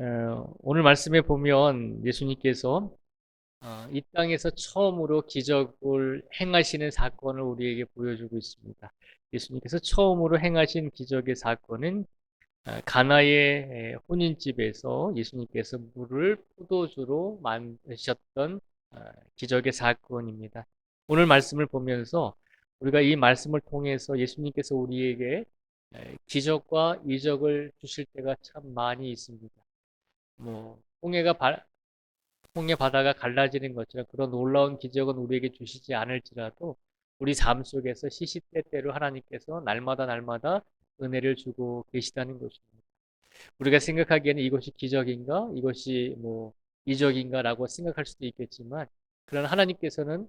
어, 오늘 말씀에 보면 예수님께서 어, 이 땅에서 처음으로 기적을 행하시는 사건을 우리에게 보여주고 있습니다. 예수님께서 처음으로 행하신 기적의 사건은 어, 가나의 에, 혼인집에서 예수님께서 물을 포도주로 만드셨던 어, 기적의 사건입니다. 오늘 말씀을 보면서 우리가 이 말씀을 통해서 예수님께서 우리에게 에, 기적과 이적을 주실 때가 참 많이 있습니다. 뭐 홍해가 바, 홍해 바다가 갈라지는 것처럼 그런 놀라운 기적은 우리에게 주시지 않을지라도 우리 삶 속에서 시시때때로 하나님께서 날마다 날마다 은혜를 주고 계시다는 것입니다. 우리가 생각하기에는 이것이 기적인가, 이것이 뭐 이적인가라고 생각할 수도 있겠지만, 그러나 하나님께서는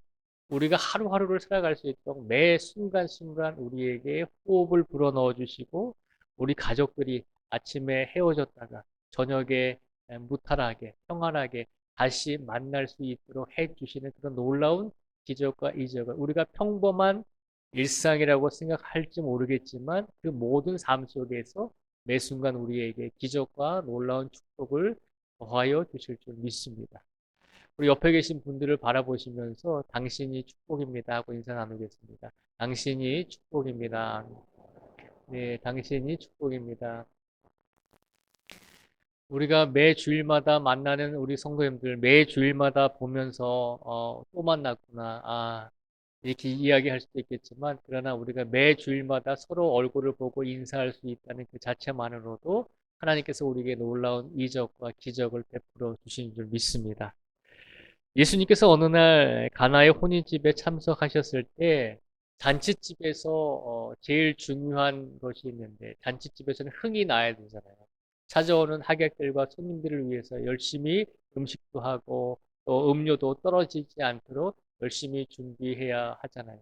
우리가 하루하루를 살아갈 수 있도록 매 순간순간 우리에게 호흡을 불어넣어 주시고, 우리 가족들이 아침에 헤어졌다가 저녁에 무탈하게, 평안하게 다시 만날 수 있도록 해 주시는 그런 놀라운 기적과 이적을 우리가 평범한 일상이라고 생각할지 모르겠지만 그 모든 삶 속에서 매 순간 우리에게 기적과 놀라운 축복을 더하여 주실 줄 믿습니다. 우리 옆에 계신 분들을 바라보시면서 당신이 축복입니다 하고 인사 나누겠습니다. 당신이 축복입니다. 네, 당신이 축복입니다. 우리가 매 주일마다 만나는 우리 성도님들 매 주일마다 보면서 어, 또 만났구나. 아, 이렇게 이야기할 수도 있겠지만 그러나 우리가 매 주일마다 서로 얼굴을 보고 인사할 수 있다는 그 자체만으로도 하나님께서 우리에게 놀라운 이적과 기적을 베풀어 주신 줄 믿습니다. 예수님께서 어느 날 가나의 혼인집에 참석하셨을 때 잔치집에서 어, 제일 중요한 것이 있는데 잔치집에서는 흥이 나야 되잖아요. 찾아오는 하객들과 손님들을 위해서 열심히 음식도 하고 또 음료도 떨어지지 않도록 열심히 준비해야 하잖아요.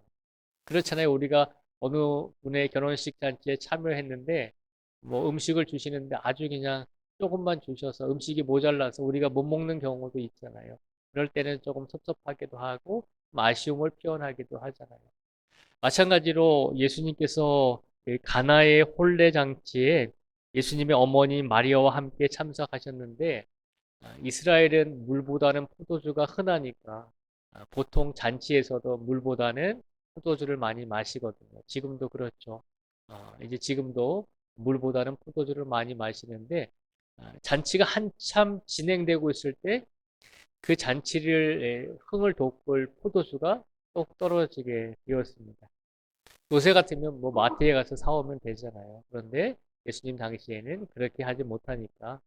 그렇잖아요. 우리가 어느 분의 결혼식 잔치에 참여했는데 뭐 음식을 주시는데 아주 그냥 조금만 주셔서 음식이 모자라서 우리가 못 먹는 경우도 있잖아요. 그럴 때는 조금 섭섭하기도 하고 아쉬움을 표현하기도 하잖아요. 마찬가지로 예수님께서 그 가나의 혼례 장치에 예수님의 어머니 마리아와 함께 참석하셨는데 아, 이스라엘은 물보다는 포도주가 흔하니까 아, 보통 잔치에서도 물보다는 포도주를 많이 마시거든요. 지금도 그렇죠. 아, 이제 지금도 물보다는 포도주를 많이 마시는데 잔치가 한참 진행되고 있을 때 그 잔치를 흥을 돋굴 포도주가 똑 떨어지게 되었습니다. 요새 같으면 뭐 마트에 가서 사오면 되잖아요. 그런데 예수님 당시에는 그렇게 하지 못하니까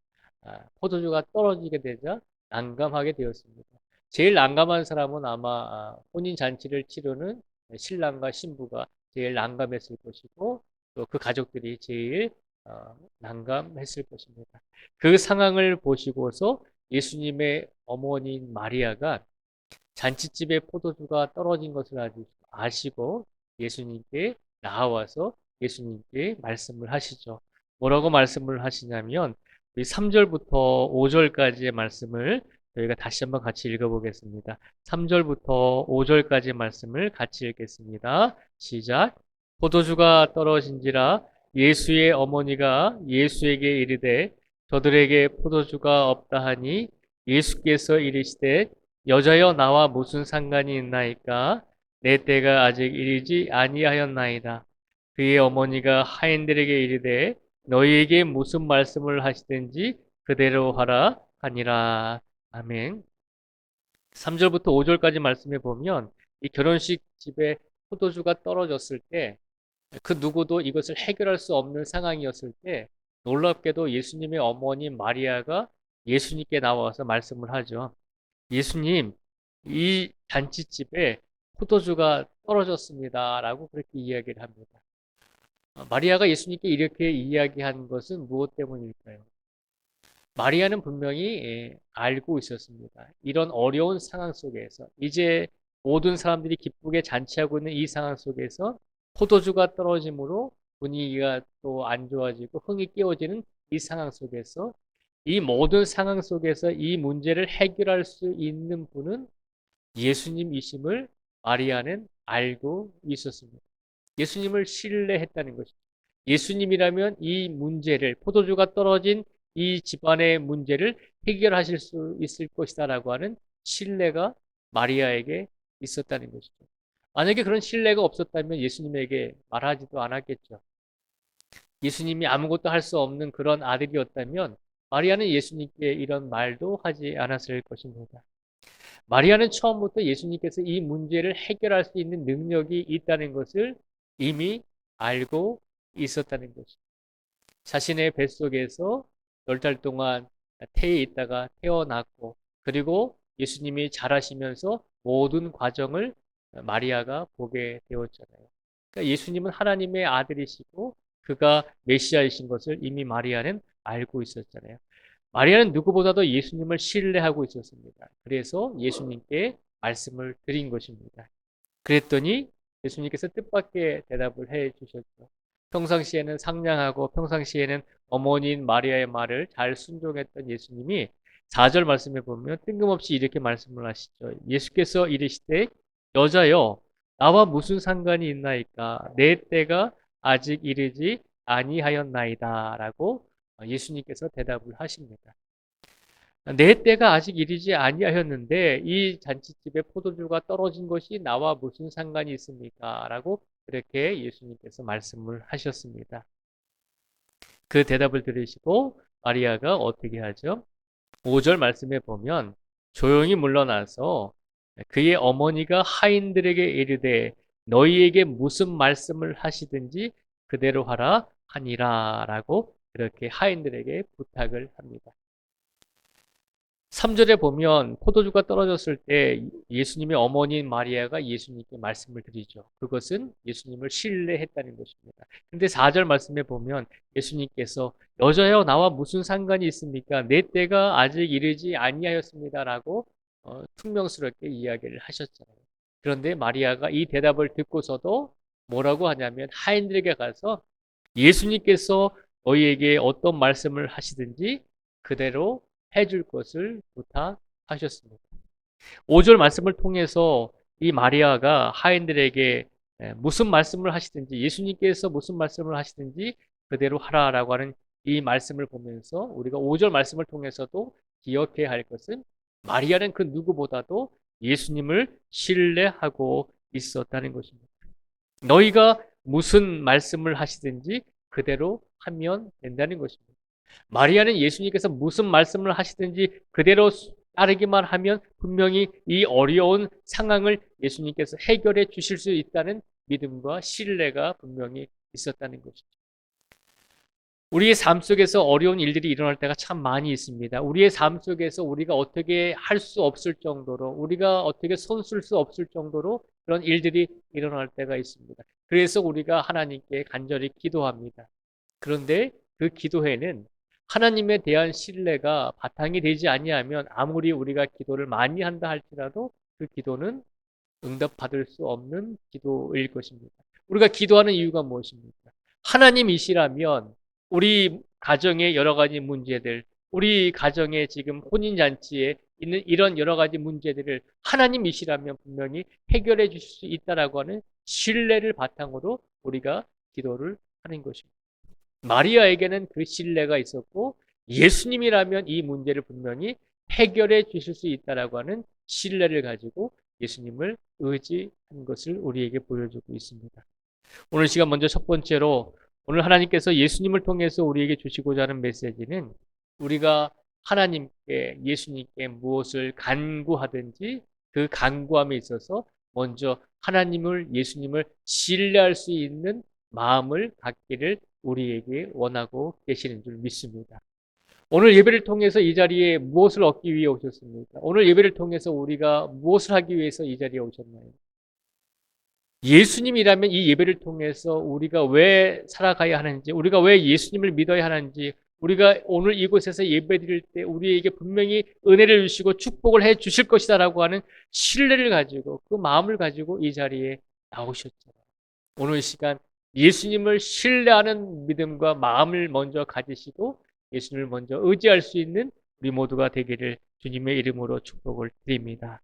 아, 포도주가 떨어지게 되자 난감하게 되었습니다. 제일 난감한 사람은 아마 아, 혼인 잔치를 치르는 신랑과 신부가 제일 난감했을 것이고 또 그 가족들이 제일 어, 난감했을 것입니다. 그 상황을 보시고서 예수님의 어머니인 마리아가 잔치집에 포도주가 떨어진 것을 아시고 예수님께 나와서 예수님께 말씀을 하시죠. 뭐라고 말씀을 하시냐면 우리 3절부터 5절까지의 말씀을 저희가 다시 한번 같이 읽어보겠습니다. 3절부터 5절까지 말씀을 같이 읽겠습니다. 시작. 포도주가 떨어진지라 예수의 어머니가 예수에게 이르되 저들에게 포도주가 없다 하니 예수께서 이르시되 여자여 나와 무슨 상관이 있나이까 내 때가 아직 이르지 아니하였나이다. 그의 어머니가 하인들에게 이르되 너희에게 무슨 말씀을 하시든지 그대로 하라 하니라. 아멘. 3절부터 5절까지 말씀해 보면 이 결혼식 집에 포도주가 떨어졌을 때 그 누구도 이것을 해결할 수 없는 상황이었을 때 놀랍게도 예수님의 어머니 마리아가 예수님께 나와서 말씀을 하죠. 예수님, 이 잔치집에 포도주가 떨어졌습니다. 라고 그렇게 이야기를 합니다. 어, 마리아가 예수님께 이렇게 이야기한 것은 무엇 때문일까요? 마리아는 분명히 예, 알고 있었습니다. 이런 어려운 상황 속에서 이제 모든 사람들이 기쁘게 잔치하고 있는 이 상황 속에서 포도주가 떨어짐으로 분위기가 또 안 좋아지고 흥이 깨어지는 이 상황 속에서 이 모든 상황 속에서 이 문제를 해결할 수 있는 분은 예수님이심을 마리아는 알고 있었습니다. 예수님을 신뢰했다는 것이죠. 예수님이라면 이 문제를 포도주가 떨어진 이 집안의 문제를 해결하실 수 있을 것이다라고 하는 신뢰가 마리아에게 있었다는 것이죠. 만약에 그런 신뢰가 없었다면 예수님에게 말하지도 않았겠죠. 예수님이 아무것도 할 수 없는 그런 아들이었다면 마리아는 예수님께 이런 말도 하지 않았을 것입니다. 마리아는 처음부터 예수님께서 이 문제를 해결할 수 있는 능력이 있다는 것을 이미 알고 있었다는 것입니다. 자신의 뱃속에서 열 달 동안 태에 있다가 태어났고 그리고 예수님이 자라시면서 모든 과정을 마리아가 보게 되었잖아요. 그러니까 예수님은 하나님의 아들이시고 그가 메시아이신 것을 이미 마리아는 알고 있었잖아요. 마리아는 누구보다도 예수님을 신뢰하고 있었습니다. 그래서 예수님께 말씀을 드린 것입니다. 그랬더니 예수님께서 뜻밖의 대답을 해 주셨죠. 평상시에는 상냥하고 평상시에는 어머니인 마리아의 말을 잘 순종했던 예수님이 4절 말씀에 보면 뜬금없이 이렇게 말씀을 하시죠. 예수께서 이르시되 여자여 나와 무슨 상관이 있나이까 내 때가 아직 이르지 아니하였나이다라고 예수님께서 대답을 하십니다. 내 때가 아직 이르지 아니하였는데 이 잔치집에 포도주가 떨어진 것이 나와 무슨 상관이 있습니까? 라고 그렇게 예수님께서 말씀을 하셨습니다. 그 대답을 들으시고 마리아가 어떻게 하죠? 5절 말씀에 보면 조용히 물러나서 그의 어머니가 하인들에게 이르되 너희에게 무슨 말씀을 하시든지 그대로 하라 하니라 라고 그렇게 하인들에게 부탁을 합니다. 3절에 보면 포도주가 떨어졌을 때 예수님의 어머니인 마리아가 예수님께 말씀을 드리죠. 그것은 예수님을 신뢰했다는 것입니다. 근데 4절 말씀에 보면 예수님께서 여자여 나와 무슨 상관이 있습니까? 내 때가 아직 이르지 아니하였습니다라고 어, 퉁명스럽게 이야기를 하셨잖아요. 그런데 마리아가 이 대답을 듣고서도 뭐라고 하냐면 하인들에게 가서 예수님께서 너희에게 어떤 말씀을 하시든지 그대로 해줄 것을 부탁하셨습니다. 5절 말씀을 통해서 이 마리아가 하인들에게 무슨 말씀을 하시든지 예수님께서 무슨 말씀을 하시든지 그대로 하라라고 하는 이 말씀을 보면서 우리가 5절 말씀을 통해서도 기억해야 할 것은 마리아는 그 누구보다도 예수님을 신뢰하고 있었다는 것입니다. 너희가 무슨 말씀을 하시든지 그대로 하면 된다는 것입니다. 마리아는 예수님께서 무슨 말씀을 하시든지 그대로 따르기만 하면 분명히 이 어려운 상황을 예수님께서 해결해 주실 수 있다는 믿음과 신뢰가 분명히 있었다는 것이죠. 우리의 삶 속에서 어려운 일들이 일어날 때가 참 많이 있습니다. 우리의 삶 속에서 우리가 어떻게 할 수 없을 정도로, 우리가 어떻게 손 쓸 수 없을 정도로 그런 일들이 일어날 때가 있습니다. 그래서 우리가 하나님께 간절히 기도합니다. 그런데 그 기도에는 하나님에 대한 신뢰가 바탕이 되지 아니하면 아무리 우리가 기도를 많이 한다 할지라도 그 기도는 응답받을 수 없는 기도일 것입니다. 우리가 기도하는 이유가 무엇입니까? 하나님이시라면 우리 가정의 여러 가지 문제들, 우리 가정의 지금 혼인잔치에 있는 이런 여러 가지 문제들을 하나님이시라면 분명히 해결해 주실 수 있다라고 하는 신뢰를 바탕으로 우리가 기도를 하는 것입니다. 마리아에게는 그 신뢰가 있었고 예수님이라면 이 문제를 분명히 해결해 주실 수 있다라고 하는 신뢰를 가지고 예수님을 의지한 것을 우리에게 보여주고 있습니다. 오늘 시간 먼저 첫 번째로 오늘 하나님께서 예수님을 통해서 우리에게 주시고자 하는 메시지는 우리가 하나님께 예수님께 무엇을 간구하든지 그 간구함에 있어서 먼저 하나님을 예수님을 신뢰할 수 있는 마음을 갖기를 우리에게 원하고 계시는 줄 믿습니다. 오늘 예배를 통해서 이 자리에 무엇을 얻기 위해 오셨습니까? 오늘 예배를 통해서 우리가 무엇을 하기 위해서 이 자리에 오셨나요? 예수님이라면 이 예배를 통해서 우리가 왜 살아가야 하는지, 우리가 왜 예수님을 믿어야 하는지, 우리가 오늘 이곳에서 예배 드릴 때 우리에게 분명히 은혜를 주시고 축복을 해 주실 것이다라고 하는 신뢰를 가지고 그 마음을 가지고 이 자리에 나오셨죠. 오늘 시간 예수님을 신뢰하는 믿음과 마음을 먼저 가지시고 예수님을 먼저 의지할 수 있는 우리 모두가 되기를 주님의 이름으로 축복을 드립니다.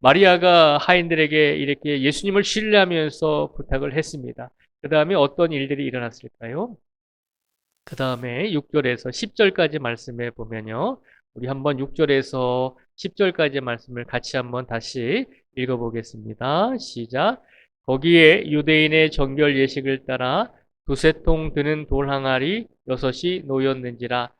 마리아가 하인들에게 이렇게 예수님을 신뢰하면서 부탁을 했습니다. 그 다음에 어떤 일들이 일어났을까요? 그 다음에 6절에서 10절까지 말씀해 보면요. 우리 한번 6절에서 10절까지 말씀을 같이 한번 다시 읽어보겠습니다. 시작. 거기에 유대인의 정결 예식을 따라 두세 통 드는 돌 항아리 여섯이 놓였는지라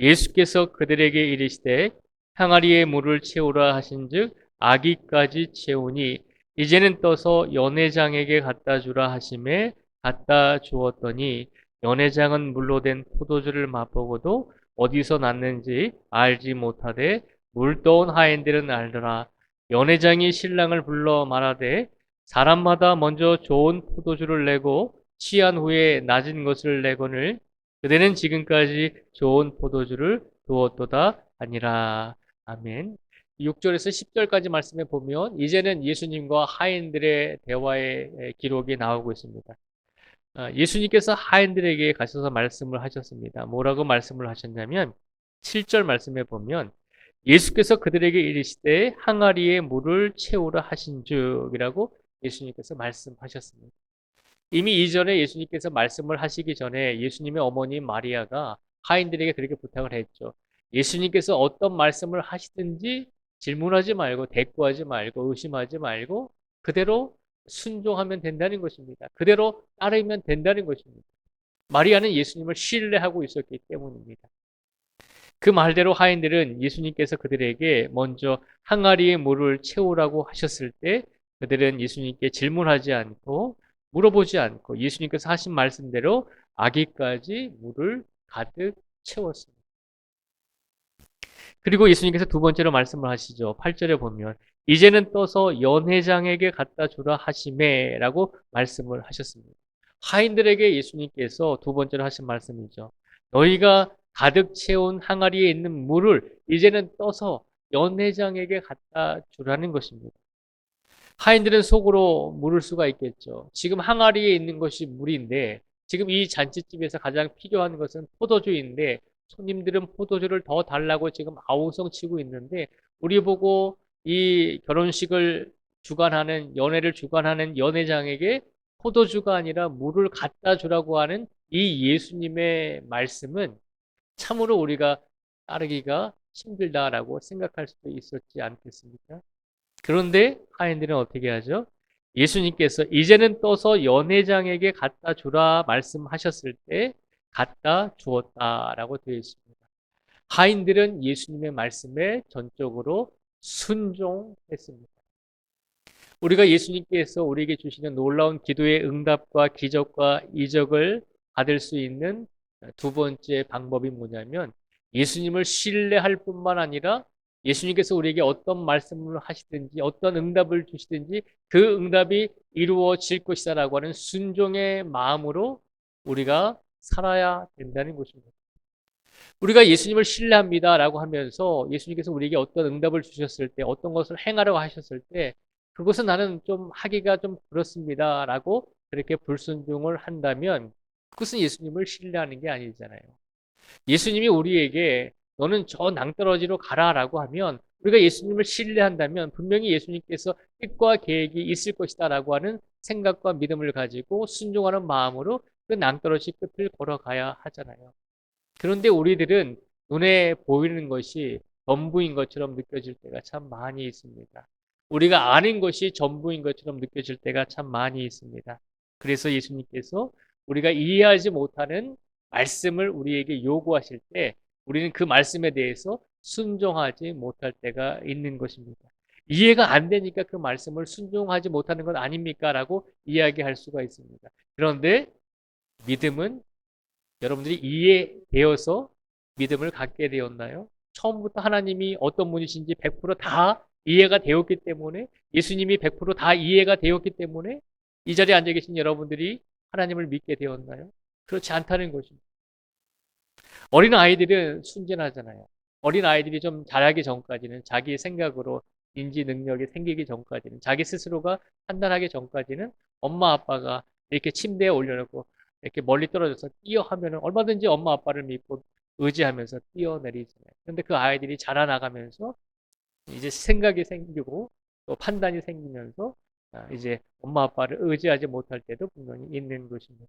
예수께서 그들에게 이르시되 항아리에 물을 채우라 하신즉 아기까지 채우니 이제는 떠서 연회장에게 갖다 주라 하심에 갖다 주었더니 연회장은 물로 된 포도주를 맛보고도 어디서 났는지 알지 못하되 물 떠온 하인들은 알더라. 연회장이 신랑을 불러 말하되 사람마다 먼저 좋은 포도주를 내고 취한 후에 낮은 것을 내거늘 그대는 지금까지 좋은 포도주를 두었도다 아니라 아멘. 6절에서 10절까지 말씀해 보면 이제는 예수님과 하인들의 대화의 기록이 나오고 있습니다. 아, 예수님께서 하인들에게 가셔서 말씀을 하셨습니다. 뭐라고 말씀을 하셨냐면 7절 말씀해 보면 예수께서 그들에게 이르시되 항아리에 물을 채우라 하신 즉이라고 예수님께서 말씀하셨습니다. 이미 이전에 예수님께서 말씀을 하시기 전에 예수님의 어머니 마리아가 하인들에게 그렇게 부탁을 했죠. 예수님께서 어떤 말씀을 하시든지 질문하지 말고 대꾸하지 말고 의심하지 말고 그대로 순종하면 된다는 것입니다. 그대로 따르면 된다는 것입니다. 마리아는 예수님을 신뢰하고 있었기 때문입니다. 그 말대로 하인들은 예수님께서 그들에게 먼저 항아리에 물을 채우라고 하셨을 때 그들은 예수님께 질문하지 않고 물어보지 않고 예수님께서 하신 말씀대로 아기까지 물을 가득 채웠습니다. 그리고 예수님께서 두 번째로 말씀을 하시죠. 8절에 보면 이제는 떠서 연회장에게 갖다 주라 하심에라고 말씀을 하셨습니다. 하인들에게 예수님께서 두 번째로 하신 말씀이죠. 너희가 가득 채운 항아리에 있는 물을 이제는 떠서 연회장에게 갖다 주라는 것입니다. 하인들은 속으로 물을 수가 있겠죠. 지금 항아리에 있는 것이 물인데 지금 이 잔치집에서 가장 필요한 것은 포도주인데 손님들은 포도주를 더 달라고 지금 아우성 치고 있는데 우리 보고 이 결혼식을 주관하는 연애를 주관하는 연회장에게 포도주가 아니라 물을 갖다 주라고 하는 이 예수님의 말씀은 참으로 우리가 따르기가 힘들다라고 생각할 수도 있었지 않겠습니까? 그런데 하인들은 어떻게 하죠? 예수님께서 이제는 떠서 연회장에게 갖다 주라 말씀하셨을 때 갖다 주었다라고 되어 있습니다. 하인들은 예수님의 말씀에 전적으로 순종했습니다. 우리가 예수님께서 우리에게 주시는 놀라운 기도의 응답과 기적과 이적을 받을 수 있는 두 번째 방법이 뭐냐면 예수님을 신뢰할 뿐만 아니라 예수님께서 우리에게 어떤 말씀을 하시든지 어떤 응답을 주시든지 그 응답이 이루어질 것이다라고 하는 순종의 마음으로 우리가 살아야 된다는 것입니다. 우리가 예수님을 신뢰합니다라고 하면서 예수님께서 우리에게 어떤 응답을 주셨을 때 어떤 것을 행하라고 하셨을 때 그것은 나는 좀 하기가 좀 그렇습니다라고 그렇게 불순종을 한다면 그것은 예수님을 신뢰하는 게 아니잖아요. 예수님이 우리에게 너는 저 낭떠러지로 가라라고 하면 우리가 예수님을 신뢰한다면 분명히 예수님께서 뜻과 계획이 있을 것이다라고 하는 생각과 믿음을 가지고 순종하는 마음으로 그 낭떠러지 끝을 걸어가야 하잖아요. 그런데 우리들은 눈에 보이는 것이 전부인 것처럼 느껴질 때가 참 많이 있습니다. 우리가 아는 것이 전부인 것처럼 느껴질 때가 참 많이 있습니다. 그래서 예수님께서 우리가 이해하지 못하는 말씀을 우리에게 요구하실 때 우리는 그 말씀에 대해서 순종하지 못할 때가 있는 것입니다. 이해가 안 되니까 그 말씀을 순종하지 못하는 것 아닙니까? 라고 이야기할 수가 있습니다. 그런데 믿음은 여러분들이 이해되어서 믿음을 갖게 되었나요? 처음부터 하나님이 어떤 분이신지 100%다 이해가 되었기 때문에 예수님이 100%다 이해가 되었기 때문에 이 자리에 앉아 계신 여러분들이 하나님을 믿게 되었나요? 그렇지 않다는 것입니다. 어린 아이들은 순진하잖아요. 어린 아이들이 좀 자라기 전까지는 자기 생각으로 인지 능력이 생기기 전까지는 자기 스스로가 판단하기 전까지는 엄마 아빠가 이렇게 침대에 올려놓고 이렇게 멀리 떨어져서 뛰어 하면은 얼마든지 엄마 아빠를 믿고 의지하면서 뛰어내리잖아요. 그런데 그 아이들이 자라나가면서 이제 생각이 생기고 또 판단이 생기면서 아, 이제 엄마 아빠를 의지하지 못할 때도 분명히 있는 것입니다.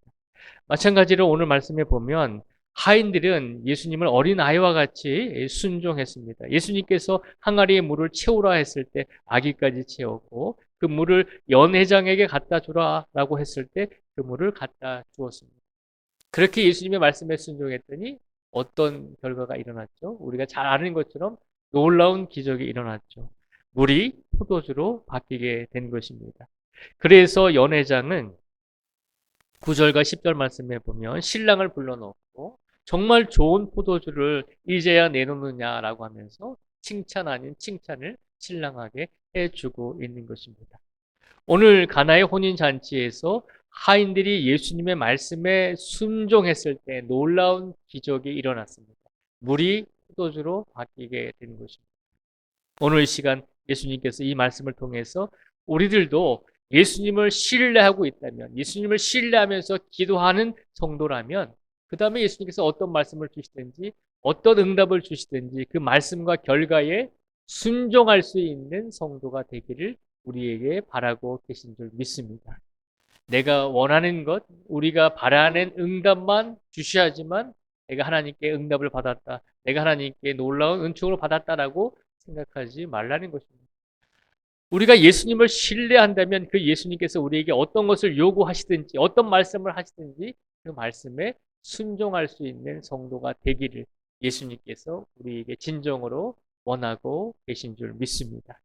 마찬가지로 오늘 말씀에 보면 하인들은 예수님을 어린 아이와 같이 순종했습니다. 예수님께서 항아리에 물을 채우라 했을 때 아기까지 채웠고 그 물을 연회장에게 갖다 주라라고 했을 때 그 물을 갖다 주었습니다. 그렇게 예수님의 말씀에 순종했더니 어떤 결과가 일어났죠? 우리가 잘 아는 것처럼 놀라운 기적이 일어났죠. 물이 포도주로 바뀌게 된 것입니다. 그래서 연회장은 9절과 10절 말씀에 보면 신랑을 불러놓고 정말 좋은 포도주를 이제야 내놓느냐라고 하면서 칭찬 아닌 칭찬을 신랑에게 해주고 있는 것입니다. 오늘 가나의 혼인 잔치에서 하인들이 예수님의 말씀에 순종했을 때 놀라운 기적이 일어났습니다. 물이 포도주로 바뀌게 된 것입니다. 오늘 이 시간 예수님께서 이 말씀을 통해서 우리들도 예수님을 신뢰하고 있다면, 예수님을 신뢰하면서 기도하는 성도라면, 그 다음에 예수님께서 어떤 말씀을 주시든지, 어떤 응답을 주시든지, 그 말씀과 결과에 순종할 수 있는 성도가 되기를 우리에게 바라고 계신 줄 믿습니다. 내가 원하는 것, 우리가 바라는 응답만 주셔야지만 내가 하나님께 응답을 받았다. 내가 하나님께 놀라운 은총을 받았다라고 생각하지 말라는 것입니다. 우리가 예수님을 신뢰한다면 그 예수님께서 우리에게 어떤 것을 요구하시든지 어떤 말씀을 하시든지 그 말씀에 순종할 수 있는 성도가 되기를 예수님께서 우리에게 진정으로 원하고 계신 줄 믿습니다.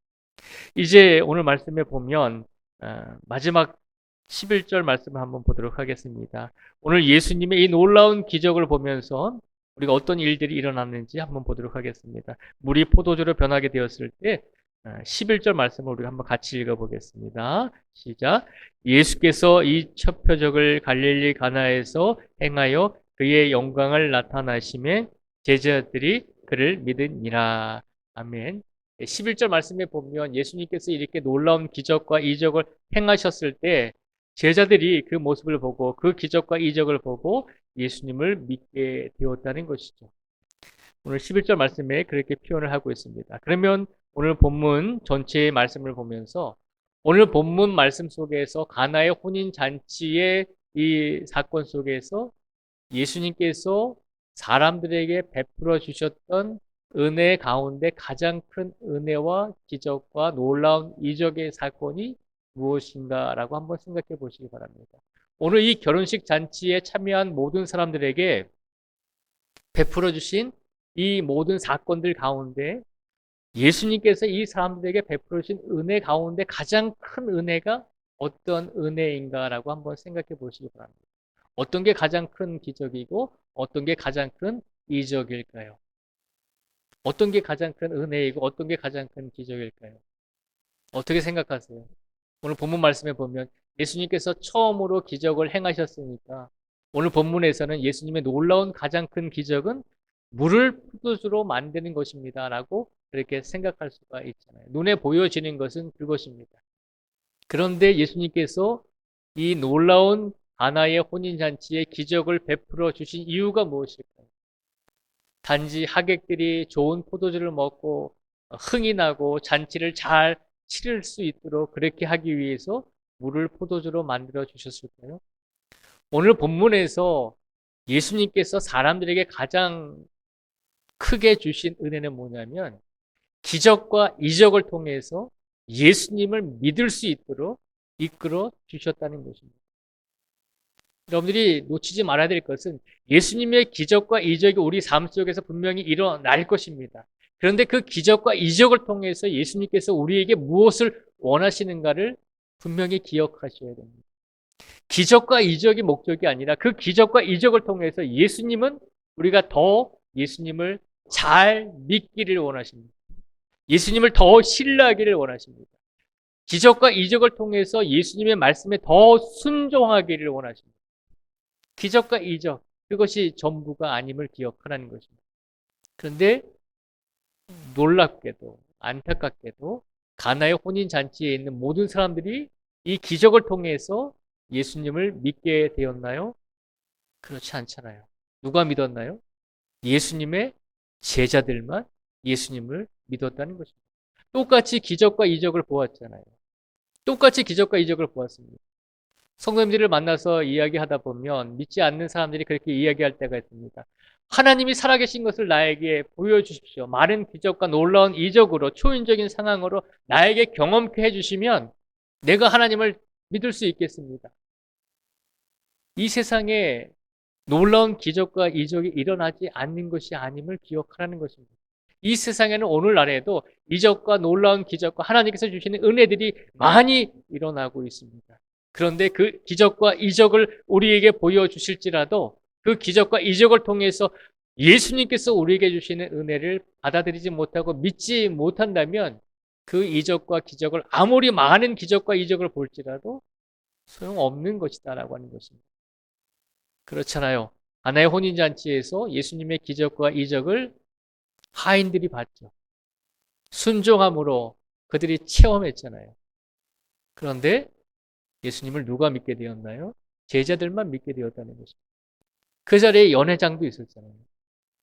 이제 오늘 말씀에 보면 어, 마지막 11절 말씀을 한번 보도록 하겠습니다. 오늘 예수님의 이 놀라운 기적을 보면서 우리가 어떤 일들이 일어났는지 한번 보도록 하겠습니다. 물이 포도주로 변하게 되었을 때 11절 어, 말씀을 우리가 한번 같이 읽어보겠습니다. 시작. 예수께서 이 첫 표적을 갈릴리 가나에서 행하여 그의 영광을 나타나심에 제자들이 그를 믿으니라. 아멘. 11절 말씀에 보면 예수님께서 이렇게 놀라운 기적과 이적을 행하셨을 때 제자들이 그 모습을 보고 그 기적과 이적을 보고 예수님을 믿게 되었다는 것이죠. 오늘 11절 말씀에 그렇게 표현을 하고 있습니다. 그러면 오늘 본문 전체의 말씀을 보면서 오늘 본문 말씀 속에서 가나의 혼인 잔치의 이 사건 속에서 예수님께서 사람들에게 베풀어 주셨던 은혜 가운데 가장 큰 은혜와 기적과 놀라운 이적의 사건이 무엇인가라고 한번 생각해 보시기 바랍니다. 오늘 이 결혼식 잔치에 참여한 모든 사람들에게 베풀어 주신 이 모든 사건들 가운데 예수님께서 이 사람들에게 베풀어 주신 은혜 가운데 가장 큰 은혜가 어떤 은혜인가라고 한번 생각해 보시기 바랍니다. 어떤 게 가장 큰 기적이고 어떤 게 가장 큰 이적일까요? 어떤 게 가장 큰 은혜이고 어떤 게 가장 큰 기적일까요? 어떻게 생각하세요? 오늘 본문 말씀에 보면 예수님께서 처음으로 기적을 행하셨으니까 오늘 본문에서는 예수님의 놀라운 가장 큰 기적은 물을 포도주로 만드는 것입니다. 라고 그렇게 생각할 수가 있잖아요. 눈에 보여지는 것은 그것입니다. 그런데 예수님께서 이 놀라운 아나의 혼인잔치에 기적을 베풀어 주신 이유가 무엇일까요? 단지 하객들이 좋은 포도주를 먹고 흥이 나고 잔치를 잘 치를 수 있도록 그렇게 하기 위해서 물을 포도주로 만들어 주셨을까요? 오늘 본문에서 예수님께서 사람들에게 가장 크게 주신 은혜는 뭐냐면 기적과 이적을 통해서 예수님을 믿을 수 있도록 이끌어 주셨다는 것입니다. 여러분들이 놓치지 말아야 될 것은 예수님의 기적과 이적이 우리 삶 속에서 분명히 일어날 것입니다. 그런데 그 기적과 이적을 통해서 예수님께서 우리에게 무엇을 원하시는가를 분명히 기억하셔야 됩니다. 기적과 이적이 목적이 아니라 그 기적과 이적을 통해서 예수님은 우리가 더 예수님을 잘 믿기를 원하십니다. 예수님을 더 신뢰하기를 원하십니다. 기적과 이적을 통해서 예수님의 말씀에 더 순종하기를 원하십니다. 기적과 이적, 그것이 전부가 아님을 기억하라는 것입니다. 그런데 놀랍게도, 안타깝게도 가나의 혼인 잔치에 있는 모든 사람들이 이 기적을 통해서 예수님을 믿게 되었나요? 그렇지 않잖아요. 누가 믿었나요? 예수님의 제자들만 예수님을 믿었다는 것입니다. 똑같이 기적과 이적을 보았잖아요. 똑같이 기적과 이적을 보았습니다. 성도님들을 만나서 이야기하다 보면 믿지 않는 사람들이 그렇게 이야기할 때가 있습니다. 하나님이 살아계신 것을 나에게 보여주십시오. 많은 기적과 놀라운 이적으로 초인적인 상황으로 나에게 경험케 해주시면 내가 하나님을 믿을 수 있겠습니다. 이 세상에 놀라운 기적과 이적이 일어나지 않는 것이 아님을 기억하라는 것입니다. 이 세상에는 오늘날에도 이적과 놀라운 기적과 하나님께서 주시는 은혜들이 많이 일어나고 있습니다. 그런데 그 기적과 이적을 우리에게 보여주실지라도 그 기적과 이적을 통해서 예수님께서 우리에게 주시는 은혜를 받아들이지 못하고 믿지 못한다면 그 이적과 기적을 아무리 많은 기적과 이적을 볼지라도 소용없는 것이다라고 하는 것입니다. 그렇잖아요. 하나의 혼인잔치에서 예수님의 기적과 이적을 하인들이 봤죠. 순종함으로 그들이 체험했잖아요. 그런데 예수님을 누가 믿게 되었나요? 제자들만 믿게 되었다는 것입니다. 그 자리에 연회장도 있었잖아요.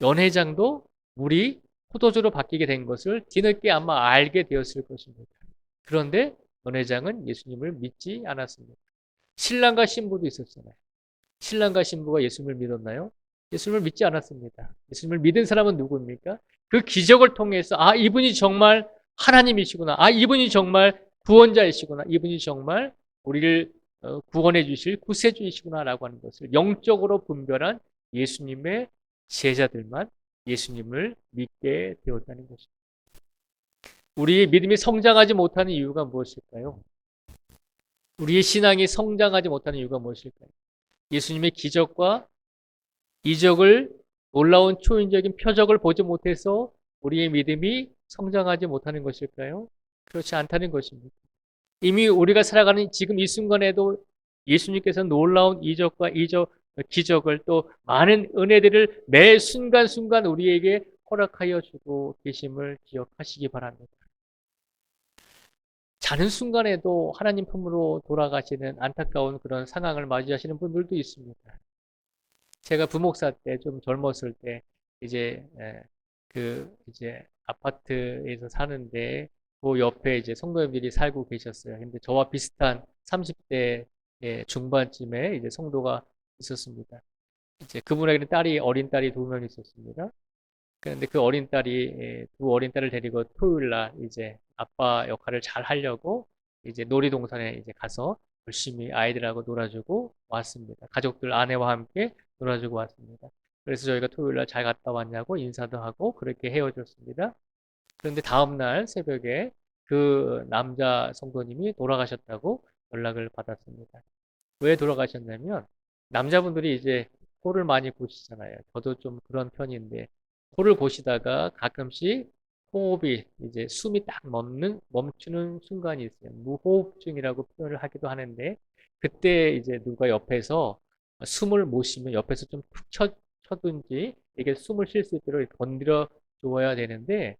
연회장도 물이 포도주로 바뀌게 된 것을 뒤늦게 아마 알게 되었을 것입니다. 그런데 연회장은 예수님을 믿지 않았습니다. 신랑과 신부도 있었잖아요. 신랑과 신부가 예수님을 믿었나요? 예수님을 믿지 않았습니다. 예수님을 믿은 사람은 누구입니까? 그 기적을 통해서 아 이분이 정말 하나님이시구나. 아 이분이 정말 구원자이시구나. 이분이 정말 우리를 어, 구원해 주실 구세주이시구나라고 하는 것을 영적으로 분별한 예수님의 제자들만 예수님을 믿게 되었다는 것입니다. 우리의 믿음이 성장하지 못하는 이유가 무엇일까요? 우리의 신앙이 성장하지 못하는 이유가 무엇일까요? 예수님의 기적과 이적을 놀라운 초인적인 표적을 보지 못해서 우리의 믿음이 성장하지 못하는 것일까요? 그렇지 않다는 것입니다. 이미 우리가 살아가는 지금 이 순간에도 예수님께서 놀라운 이적과 이적, 기적을 또 많은 은혜들을 매 순간순간 우리에게 허락하여 주고 계심을 기억하시기 바랍니다. 자는 순간에도 하나님 품으로 돌아가시는 안타까운 그런 상황을 맞이하시는 분들도 있습니다. 제가 부목사 때 좀 젊었을 때 이제 그 이제 아파트에서 사는데 그 옆에 이제 성도님들이 살고 계셨어요. 근데 저와 비슷한 30대 중반쯤에 이제 성도가 있었습니다. 이제 그분에게는 딸이 어린 딸이 두 명 있었습니다. 그런데 그 어린 딸이 두 어린 딸을 데리고 토요일 날 이제 아빠 역할을 잘 하려고 이제 놀이동산에 이제 가서 열심히 아이들하고 놀아주고 왔습니다. 가족들 아내와 함께 놀아주고 왔습니다. 그래서 저희가 토요일 날 잘 갔다 왔냐고 인사도 하고 그렇게 헤어졌습니다. 그런데 다음 날 새벽에 그 남자 성도님이 돌아가셨다고 연락을 받았습니다. 왜 돌아가셨냐면 남자분들이 이제 코를 많이 고시잖아요. 저도 좀 그런 편인데 코를 고시다가 가끔씩 호흡이 이제 숨이 딱 멈는 멈추는 순간이 있어요. 무호흡증이라고 표현을 하기도 하는데 그때 이제 누가 옆에서 숨을 못 쉬면 옆에서 좀툭 쳐, 쳐든지 이게 숨을 쉴 수 있도록 건드려 주어야 되는데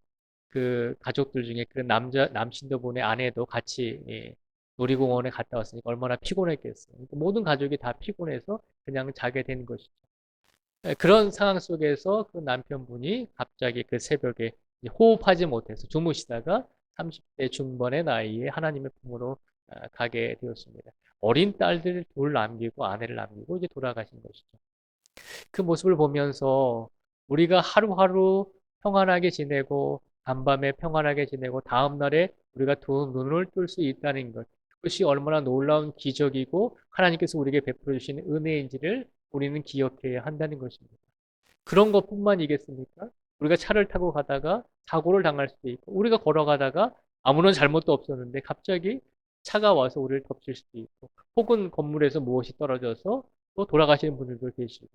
그 가족들 중에 그 남자 남신도분의 아내도 같이 예, 놀이공원에 갔다 왔으니까 얼마나 피곤했겠어요. 그러니까 모든 가족이 다 피곤해서 그냥 자게 된 것이죠. 예, 그런 상황 속에서 그 남편분이 갑자기 그 새벽에 호흡하지 못해서 주무시다가 30대 중반의 나이에 하나님의 품으로 아, 가게 되었습니다. 어린 딸들 둘 남기고 아내를 남기고 이제 돌아가신 것이죠. 그 모습을 보면서 우리가 하루하루 평안하게 지내고 간밤에 평안하게 지내고 다음날에 우리가 두 눈을 뜰 수 있다는 것. 그것이 얼마나 놀라운 기적이고 하나님께서 우리에게 베풀어 주시는 은혜인지를 우리는 기억해야 한다는 것입니다. 그런 것뿐만이겠습니까? 우리가 차를 타고 가다가 사고를 당할 수도 있고 우리가 걸어가다가 아무런 잘못도 없었는데 갑자기 차가 와서 우리를 덮칠 수도 있고 혹은 건물에서 무엇이 떨어져서 또 돌아가시는 분들도 계시고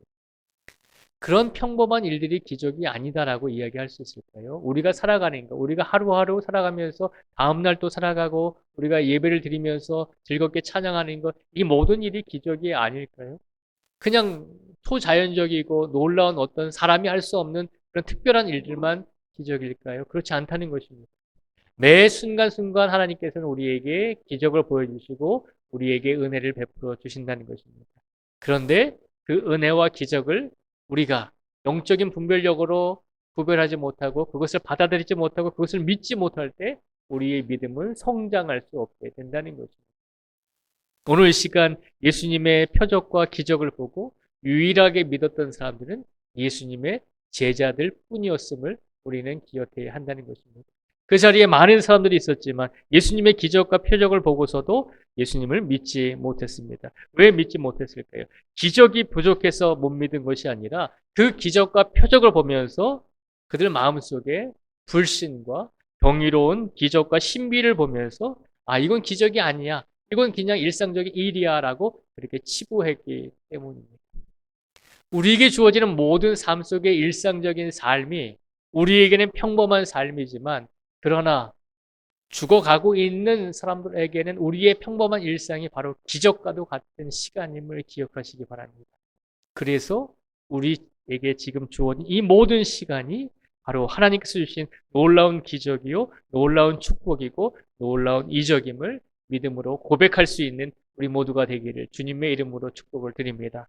그런 평범한 일들이 기적이 아니다라고 이야기할 수 있을까요? 우리가 살아가는 거, 우리가 하루하루 살아가면서 다음날 또 살아가고 우리가 예배를 드리면서 즐겁게 찬양하는 것, 이 모든 일이 기적이 아닐까요? 그냥 초자연적이고 놀라운 어떤 사람이 할 수 없는 그런 특별한 일들만 기적일까요? 그렇지 않다는 것입니다. 매 순간순간 하나님께서는 우리에게 기적을 보여주시고 우리에게 은혜를 베풀어 주신다는 것입니다. 그런데 그 은혜와 기적을 우리가 영적인 분별력으로 구별하지 못하고 그것을 받아들이지 못하고 그것을 믿지 못할 때 우리의 믿음은 성장할 수 없게 된다는 것입니다. 오늘 이 시간 예수님의 표적과 기적을 보고 유일하게 믿었던 사람들은 예수님의 제자들 뿐이었음을 우리는 기억해야 한다는 것입니다. 그 자리에 많은 사람들이 있었지만 예수님의 기적과 표적을 보고서도 예수님을 믿지 못했습니다. 왜 믿지 못했을까요? 기적이 부족해서 못 믿은 것이 아니라 그 기적과 표적을 보면서 그들 마음속에 불신과 경이로운 기적과 신비를 보면서 아 이건 기적이 아니야. 이건 그냥 일상적인 일이야라고 그렇게 치부했기 때문입니다. 우리에게 주어지는 모든 삶 속의 일상적인 삶이 우리에게는 평범한 삶이지만 그러나 죽어가고 있는 사람들에게는 우리의 평범한 일상이 바로 기적과도 같은 시간임을 기억하시기 바랍니다. 그래서 우리에게 지금 주어진 이 모든 시간이 바로 하나님께서 주신 놀라운 기적이요, 놀라운 축복이고, 놀라운 이적임을 믿음으로 고백할 수 있는 우리 모두가 되기를 주님의 이름으로 축복을 드립니다.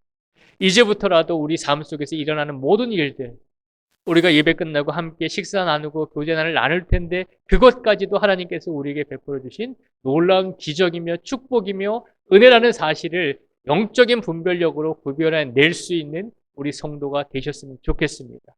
이제부터라도 우리 삶 속에서 일어나는 모든 일들, 우리가 예배 끝나고 함께 식사 나누고 교제난을 나눌 텐데 그것까지도 하나님께서 우리에게 베풀어 주신 놀라운 기적이며 축복이며 은혜라는 사실을 영적인 분별력으로 구별해낼 수 있는 우리 성도가 되셨으면 좋겠습니다.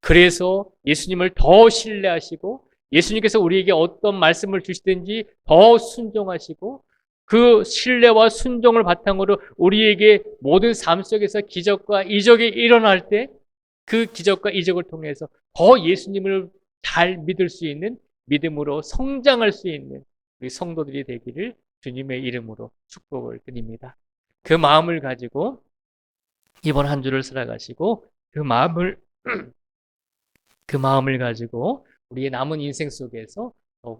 그래서 예수님을 더 신뢰하시고 예수님께서 우리에게 어떤 말씀을 주시든지 더 순종하시고 그 신뢰와 순종을 바탕으로 우리에게 모든 삶 속에서 기적과 이적이 일어날 때 그 기적과 이적을 통해서 더 예수님을 잘 믿을 수 있는 믿음으로 성장할 수 있는 우리 성도들이 되기를 주님의 이름으로 축복을 드립니다. 그 마음을 가지고 이번 한 주를 살아가시고 그 마음을 그 마음을 가지고 우리의 남은 인생 속에서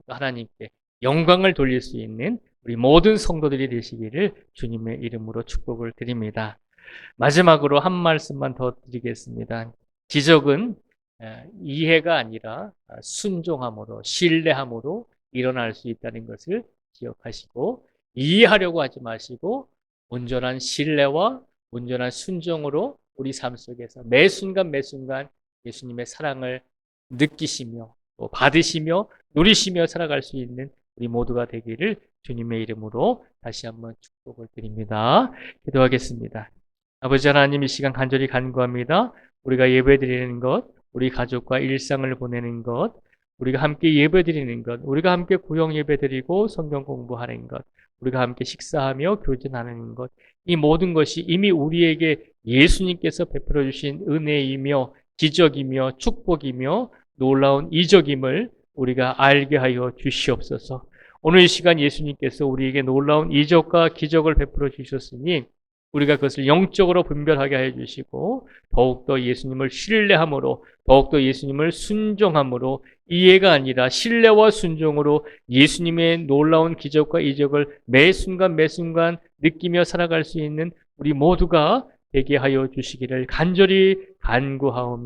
하나님께 영광을 돌릴 수 있는 우리 모든 성도들이 되시기를 주님의 이름으로 축복을 드립니다. 마지막으로 한 말씀만 더 드리겠습니다. 기적은 이해가 아니라 순종함으로 신뢰함으로 일어날 수 있다는 것을 기억하시고 이해하려고 하지 마시고 온전한 신뢰와 온전한 순종으로 우리 삶 속에서 매 순간 매 순간 예수님의 사랑을 느끼시며 또 받으시며 누리시며 살아갈 수 있는 우리 모두가 되기를 주님의 이름으로 다시 한번 축복을 드립니다. 기도하겠습니다. 아버지 하나님 이 시간 간절히 간구합니다. 우리가 예배드리는 것, 우리 가족과 일상을 보내는 것, 우리가 함께 예배드리는 것, 우리가 함께 구역 예배드리고 성경 공부하는 것, 우리가 함께 식사하며 교제하는 것, 이 모든 것이 이미 우리에게 예수님께서 베풀어 주신 은혜이며 기적이며 축복이며 놀라운 이적임을 우리가 알게 하여 주시옵소서. 오늘 이 시간 예수님께서 우리에게 놀라운 이적과 기적을 베풀어 주셨으니 우리가 그것을 영적으로 분별하게 해 주시고 더욱더 예수님을 신뢰함으로 더욱더 예수님을 순종함으로 이해가 아니라 신뢰와 순종으로 예수님의 놀라운 기적과 이적을 매 순간 매 순간 느끼며 살아갈 수 있는 우리 모두가 되게 하여 주시기를 간절히 간구하오며